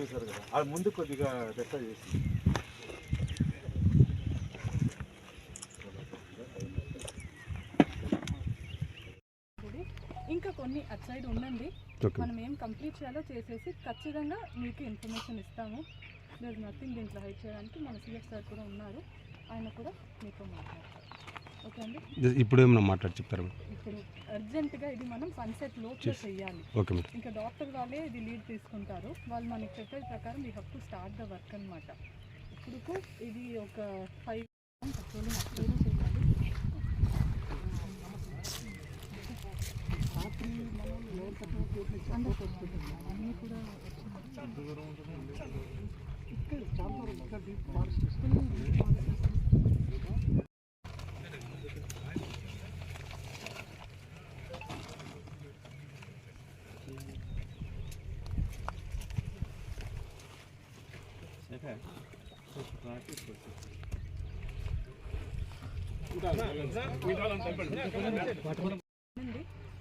చూసారు కదా. అది ముందు కొద్దిగా రెక్క చేసి. ఇంకా కొన్ని అటు సైడ్ ఉండండి. మనం ఏం కంప్లీట్ చేయాలో చేసేసి ఖచ్చితంగా మీకు ఇన్ఫర్మేషన్ ఇస్తాము. దర్ నథింగ్ దీంట్లో హైడ్ చేయడానికి. మన సిఎస్ సార్ కూడా ఉన్నారు. ఆయన కూడా మీతో మాట్లాడతారు. ఇప్పుడు ఏమన్నా మాట్లాడి చెప్తారు ఇప్పుడు అర్జెంటుగా ఇది మనం సన్సెట్ లోపల. చేయాలి. Okay madam. ఇంకా డాక్టర్ వాళ్ళే ఇది లీడ్ తీసుకుంటారు. వాళ్ళు మనకి చెప్పే ప్రకారం we have to start the work అనమాట ఇప్పుడు ఇది ఒక ఫైవ్ అన్నీ కూడా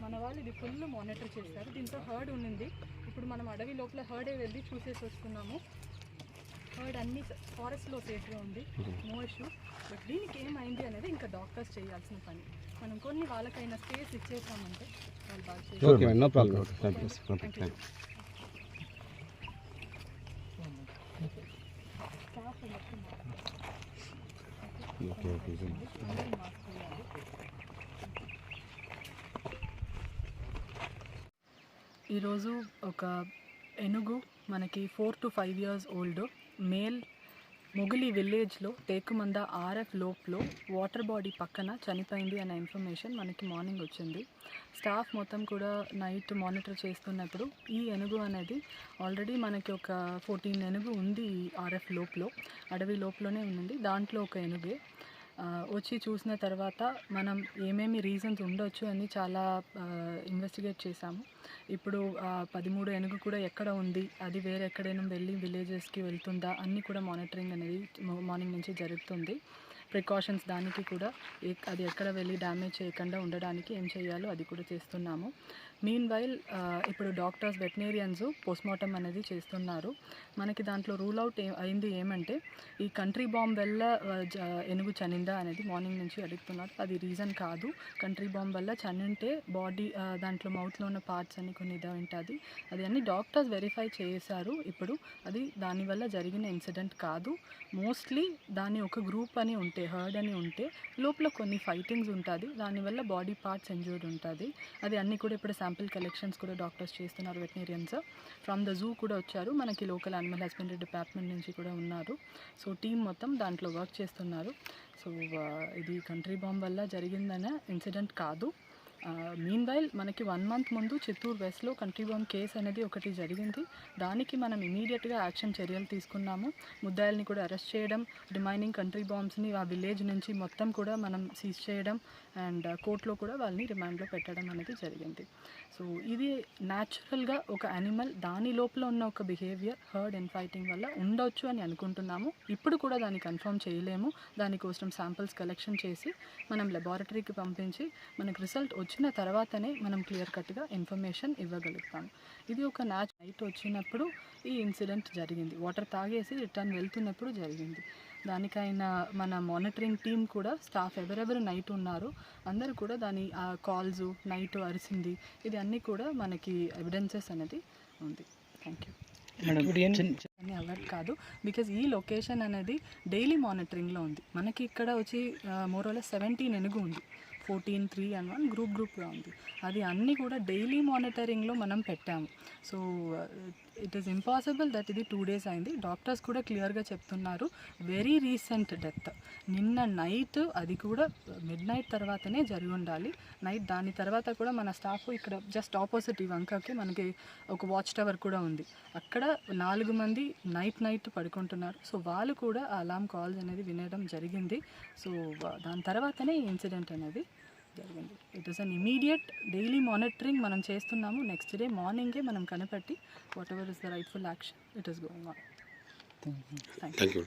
మన వాళ్ళు ఇది ఫుల్ మానిటర్ చేస్తారు దీంతో హర్డ్ ఉండింది. ఇప్పుడు మనం అడవి లోపల హర్డే వెళ్ళి చూసేసి వస్తున్నాము. హర్డ్ అన్ని ఫారెస్ట్లో సేఫ్గా ఉంది. నో ఇష్యూ బట్ దీనికి ఏమైంది అనేది ఇంకా డాక్టర్స్ చేయాల్సిన పని. మనం కొన్ని వాళ్ళకైనా స్పేస్ ఇచ్చేసామంటే వాళ్ళు బాగా ఈరోజు ఒక ఎనుగు మనకి four to five years old. Male Mogili విలేజ్లో టేకుమంద ఆర్ఎఫ్ లోప్లో వాటర్ బాడీ పక్కన చనిపోయింది అనే ఇన్ఫర్మేషన్ మనకి మార్నింగ్ వచ్చింది. స్టాఫ్ మొత్తం కూడా నైట్ మానిటర్ చేస్తున్నప్పుడు ఈ ఏనుగు అనేది ఆల్రెడీ మనకి ఒక ఫోర్టీన్ ఎనుగు ఉంది ఆర్ఎఫ్ లోప్లో. అడవి లోపలనే ఉంది దాంట్లో ఒక ఎనుగే. వచ్చి చూసిన తర్వాత మనం ఏమేమి రీజన్స్ ఉండొచ్చు అని చాలా ఇన్వెస్టిగేట్ చేశాము. ఇప్పుడు పదమూడు ఏనుగు కూడా ఎక్కడ ఉంది? అది వేరే ఎక్కడైనా వెళ్ళి విలేజెస్కి వెళ్తుందా? అన్నీ కూడా మానిటరింగ్ అనేది మార్నింగ్ నుంచి జరుగుతుంది. ప్రికాషన్స్ దానికి కూడా అది ఎక్కడ వెళ్ళి డ్యామేజ్ చేయకుండా ఉండడానికి ఏం చేయాలో అది కూడా చేస్తున్నాము. మీన్ వైల్ ఇప్పుడు డాక్టర్స్ వెటనేరియన్స్ పోస్ట్మార్టం అనేది చేస్తున్నారు. మనకి దాంట్లో రూల్ అవుట్ అయింది ఏమంటే ఈ కంట్రీ బాంబ్ వల్ల ఎనుగు జ- ఏనుగు చనిందా అనేది మార్నింగ్ నుంచి అడుగుతున్నారు. అది రీజన్ కాదు. కంట్రీ బాంబ్ వల్ల చనింటే బాడీ దాంట్లో మౌత్లో ఉన్న పార్ట్స్ అని కొన్ని ఇది ఉంటుంది. అది అన్ని డాక్టర్స్ వెరిఫై చేశారు. ఇప్పుడు అది దానివల్ల జరిగిన ఇన్సిడెంట్ కాదు. మోస్ట్లీ దాని ఒక గ్రూప్ అని ఉంటే హర్డ్ అని ఉంటే లోపల కొన్ని ఫైటింగ్స్ ఉంటుంది. దానివల్ల బాడీ పార్ట్స్ ఇంజూర్డ్ ఉంటుంది. అది అన్ని కూడా ఇప్పుడు శాంపిల్ కలెక్షన్స్ కూడా డాక్టర్స్ చేస్తున్నారు వెటనేరియన్స్ ఫ్రమ్ ద జూ కూడా వచ్చారు. మనకి లోకల్ యానిమల్ హస్బెండరీ డిపార్ట్మెంట్ నుంచి కూడా ఉన్నారు. సో టీం మొత్తం దాంట్లో వర్క్ చేస్తున్నారు. సో uh, ఇది కంట్రీ బాంబ్ వల్ల జరిగిందనే ఇన్సిడెంట్ కాదు. మీన్ వైల్ మనకి వన్ మంత్ ముందు చిత్తూరు వెస్ట్లో కంట్రీ బాంబ్ కేసు అనేది ఒకటి జరిగింది. దానికి మనం ఇమీడియట్గా యాక్షన్ చర్యలు తీసుకున్నాము. ముద్దాయిల్ని కూడా అరెస్ట్ చేయడం రిమైనింగ్ కంట్రీ బాంబ్స్ని ఆ విలేజ్ నుంచి మొత్తం కూడా మనం సీజ్ చేయడం అండ్ కోర్టులో uh, కూడా వాళ్ళని రిమాండ్లో పెట్టడం అనేది జరిగింది. సో ఇది న్యాచురల్గా ఒక యానిమల్ దాని లోపల ఉన్న ఒక బిహేవియర్ హర్డ్ అండ్ ఫైటింగ్ వల్ల ఉండొచ్చు అని అనుకుంటున్నాము. ఇప్పుడు కూడా దాన్ని కన్ఫర్మ్ చేయలేము. దానికోసం శాంపిల్స్ కలెక్షన్ చేసి మనం లెబారటరీకి పంపించి మనకు రిజల్ట్ వచ్చి వచ్చిన తర్వాతనే మనం క్లియర్ కట్గా ఇన్ఫర్మేషన్ ఇవ్వగలుగుతాము ఇది ఒక న్యాచ్ నైట్ వచ్చినప్పుడు ఈ ఇన్సిడెంట్ జరిగింది. వాటర్ తాగేసి రిటర్న్ వెళ్తున్నప్పుడు జరిగింది. దానికైనా మన మానిటరింగ్ టీం కూడా స్టాఫ్ ఎవరెవరు నైట్ ఉన్నారు అందరూ కూడా దాని కాల్స్ నైట్ అరిసింది ఇది అన్నీ కూడా మనకి ఎవిడెన్సెస్ అనేది ఉంది. థ్యాంక్ యూ అని అలర్ట్ కాదు బికాజ్ ఈ లొకేషన్ అనేది డైలీ మానిటరింగ్లో ఉంది. మనకి ఇక్కడ వచ్చి మోరోల సెవెంటీన్ ఎనుగు ఉంది. Fourteen three and one group గ్రూప్గా ఉంది. అది అన్నీ కూడా డైలీ మానిటరింగ్లో మనం పెట్టాము. So it is impossible that ఇది టూ డేస్ అయింది. డాక్టర్స్ కూడా క్లియర్గా చెప్తున్నారు. Very recent death. నిన్న నైట్ అది కూడా మిడ్ నైట్ తర్వాతనే జరిగి ఉండాలి. నైట్ దాని తర్వాత కూడా మన స్టాఫ్ ఇక్కడ జస్ట్ ఆపోజిట్ ఈ వంకకి మనకి ఒక వాచ్ టవర్ కూడా ఉంది. అక్కడ నాలుగు మంది నైట్ నైట్ పడుకుంటున్నారు. సో వాళ్ళు కూడా ఆ అలామ్ కాల్స్ అనేది వినడం జరిగింది. సో దాని తర్వాతనే ఈ ఇన్సిడెంట్ అనేది జరిగింది. It is an immediate daily monitoring మనం చేస్తున్నాము. నెక్స్ట్ డే మార్నింగే మనం కనిపెట్టి whatever is the rightful action it is going on thank you thank you